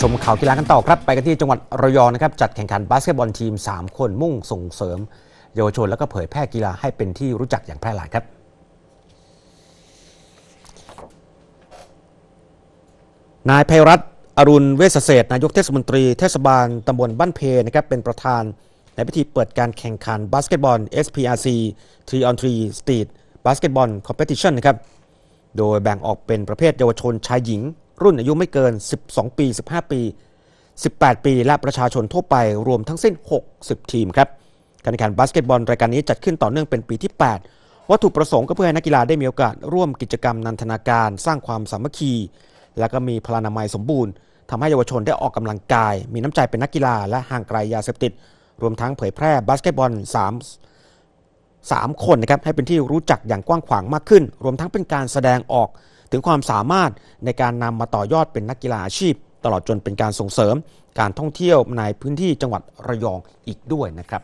ชมข่าวกีฬากันต่อครับ ไปกันที่จังหวัดระยองนะครับ จัดแข่งขันบาสเกตบอลทีม 3 คนมุ่งส่งเสริม เยาวชนแล้วก็เผยแพร่กีฬาให้เป็นที่รู้จักอย่างแพร่หลายครับ นายไพรัตน์อรุณเวชเศษนายกเทศมนตรีเทศบาลตำบลบ้านเพนะครับเป็นประธานในพิธีเปิดการแข่งขันบาสเกตบอล SPRC 3 on 3 Street Basketball Competition นะครับโดยแบ่งออกเป็นประเภทเยาวชนชายหญิง รุ่นอายุไม่เกิน 12 ปี 15 ปี 18 ปี และประชาชนทั่วไปรวมทั้งสิ้น 60 ทีมครับการแข่งขันบาสเกตบอลรายการนี้จัดขึ้นต่อเนื่องเป็นปีที่ 8 วัตถุประสงค์ก็เพื่อให้นักกีฬาได้มีโอกาสร่วมกิจกรรมนันทนาการ สร้างความสามัคคี และก็มีพลานามัยสมบูรณ์ทำให้เยาวชนได้ออกกำลังกาย มีน้ำใจเป็นนักกีฬาและห่างไกลยาเสพติด รวมทั้งเผยแพร่บาสเกตบอล 3 3 คนนะครับให้เป็นที่รู้จักอย่างกว้างขวางมากขึ้น รวมทั้งเป็นการแสดงออก ถึงความสามารถในการนำมาต่อยอดเป็นนักกีฬาอาชีพ ตลอดจนเป็นการส่งเสริม การท่องเที่ยวในพื้นที่จังหวัดระยองอีกด้วยนะครับ